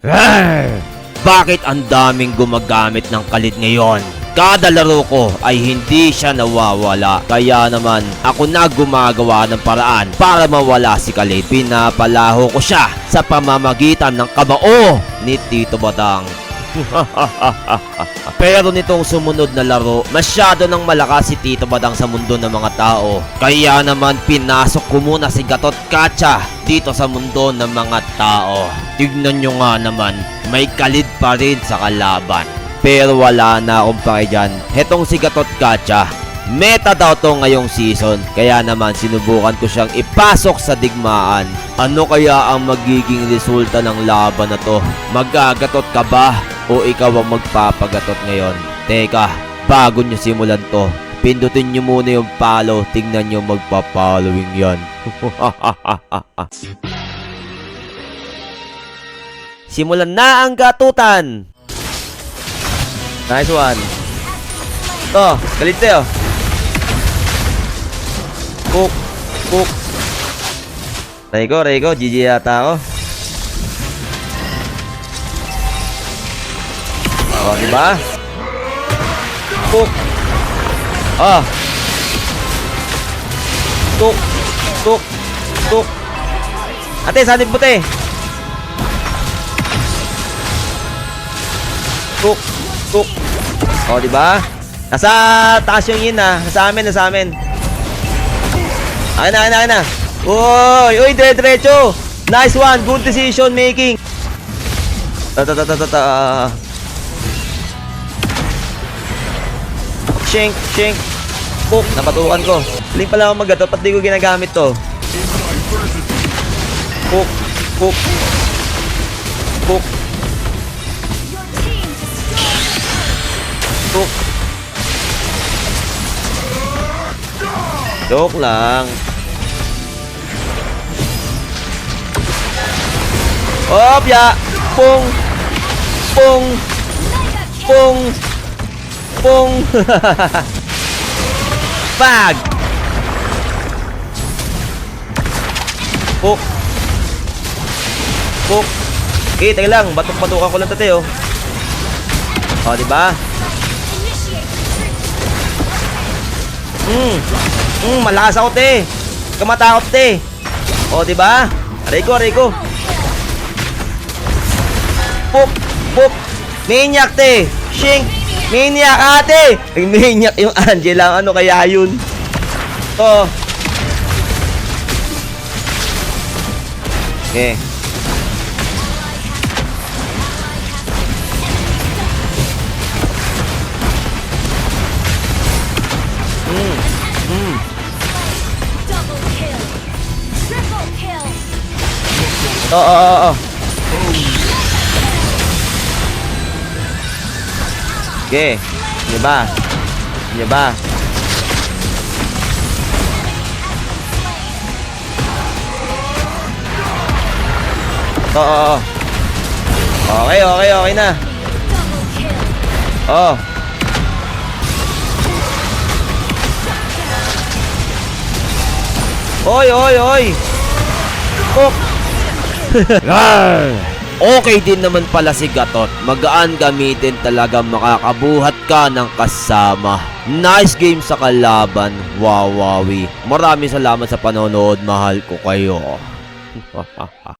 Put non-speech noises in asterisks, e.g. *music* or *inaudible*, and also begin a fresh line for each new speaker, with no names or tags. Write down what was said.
*laughs* Bakit ang daming gumagamit ng kalit ngayon? Kada laro ko ay hindi siya nawawala. Kaya naman ako na gumagawa ng paraan para mawala si Kalit. Pinapalaho ko siya sa pamamagitan ng kamao ni Tito Badang. *laughs* Pero nitong sumunod na laro, masyado nang malakas si Tito Badang sa mundo ng mga tao. Kaya naman pinasok ko muna si Gatot Kacha dito sa mundo ng mga tao. Tignan nyo nga naman, may kalid pa rin sa kalaban. Pero wala na akong pake dyan. Hetong si Gatot Kacha, Meta daw to ngayong season, kaya naman sinubukan ko siyang ipasok sa digmaan. Ano kaya ang magiging resulta ng laban na to? Magagatot ka ba? O ikaw ang magpapagatot ngayon? Teka, bago nyo simulan to, pindutin nyo muna yung follow, tingnan nyo magpa-following yan. *laughs* Simulan na ang gatutan! Nice one. To, galit tayo. Cook, cook. Reiko, Reiko, GG yata ako. Oh, di ba? Cook. Ah. Cook, cook, cook. Ate, sanib mo te. Cook, cook. Oh, di ba? Nasa taas yung yin ah. Nasa amin, nasa amin. Akin na, akin na, akin na. Uy, uy, dire-diretso. Nice one. Good decision making. Ta Shink, shink. Cook, napatukan ko. Link pala ako magatot, pati ko ginagamit to. Cook, cook. Cook, cook. Joke lang. Opya! Pung! Pung! Pung! Pung! *laughs* Pag! Puk! Puk! Okay, teka lang. Batok-batukan ko lang tate, oh. O, di ba? Hmm. Hmm, malakas ako, te. Kamatakot, te. O, di ba? Aray ko, aray ko. Puk! Puk! Maniac, te. Shink! Maniac, ate! Ay, maniac yung Angela. Ano kaya yun? To. Okay.
Double kill. Triple kill.
Oo, oo, oo. Okay. Ano ba? Ano ba? Oo, oo, oo. Okay, okay, okay na.
Kill.
Oh. Oy, oy, oy. Cook. Okay din naman pala si Gatot. Magaan gamitin talaga makakabuhat ka ng kasama. Nice game sa kalaban. Wawawi. Maraming salamat sa panonood. Mahal ko kayo. *laughs*